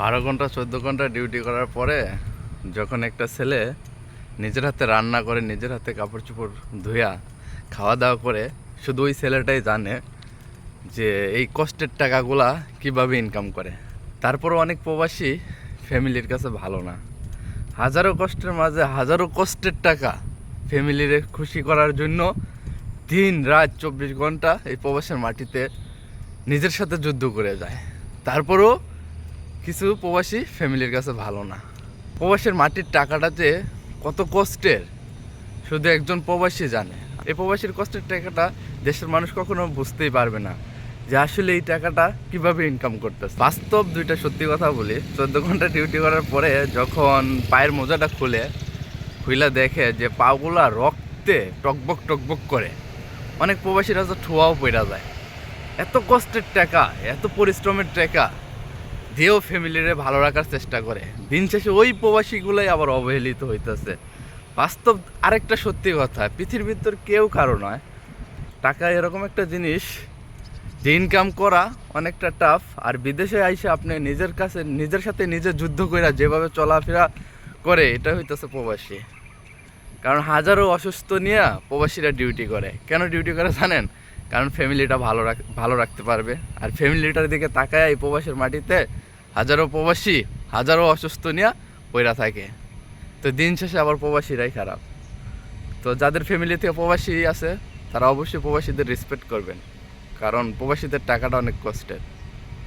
বারো ঘণ্টা, চোদ্দ ঘণ্টা ডিউটি করার পরে যখন একটা ছেলে নিজের হাতে রান্না করে, নিজের হাতে কাপড় চোপড় ধুয়া খাওয়া দাওয়া করে, শুধু ওই ছেলেটাই জানে যে এই কষ্টের টাকাগুলা কীভাবে ইনকাম করে। তারপরও অনেক প্রবাসী ফ্যামিলির কাছে ভালো না। হাজারো কষ্টের মাঝে হাজারো কষ্টের টাকা ফ্যামিলির খুশি করার জন্য দিন রাত চব্বিশ ঘণ্টা এই প্রবাসের মাটিতে নিজের সাথে যুদ্ধ করে যায়। তারপরও কিছু প্রবাসী ফ্যামিলির কাছে ভালো না। প্রবাসের মাটির টাকাটা যে কত কষ্টের, শুধু একজন প্রবাসী জানে। এই প্রবাসীর কষ্টের টাকাটা দেশের মানুষ কখনো বুঝতেই পারবে না যে আসলে এই টাকাটা কীভাবে ইনকাম করতেছে। বাস্তব দুইটা সত্যি কথা বলি, চোদ্দ ঘণ্টা ডিউটি করার পরে যখন পায়ের মোজাটা খুলে, খুইলা দেখে যে পাগুলা রক্তে টকবক টকবক করে, অনেক প্রবাসীরা তো ঠোয়াও পড়া যায়। এত কষ্টের টাকা, এত পরিশ্রমের টাকা দিয়েও ফ্যামিলিরে ভালো রাখার চেষ্টা করে। দিন শেষে ওই প্রবাসীগুলোই আবার অবহেলিত হইতেছে। বাস্তব আরেকটা সত্যি কথা, পৃথিবীর ভিতর কেউ কারও নয়। টাকা এরকম একটা জিনিস, যে ইনকাম করা অনেকটা টাফ আর বিদেশে আইসে আপনি নিজের কাছে, নিজের সাথে নিজে যুদ্ধ করে যেভাবে চলাফেরা করে, এটা হইতেছে প্রবাসী। কারণ হাজারো অসুস্থ নিয়ে প্রবাসীরা ডিউটি করে। কেন ডিউটি করে জানেন? কারণ ফ্যামিলিটা ভালো রাখ, ভালো রাখতে পারবে। আর ফ্যামিলিটার দিকে তাকায় এই প্রবাসের মাটিতে হাজারো প্রবাসী হাজারো অসুস্থ নিয়ে পইরা থাকে। তো দিন শেষে আবার প্রবাসীরাই খারাপ। তো যাদের ফ্যামিলি থেকে প্রবাসী আছে, তারা অবশ্যই প্রবাসীদের রেসপেক্ট করবেন। কারণ প্রবাসীদের টাকাটা অনেক কষ্টের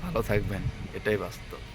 ভালো থাকবেন। এটাই বাস্তব।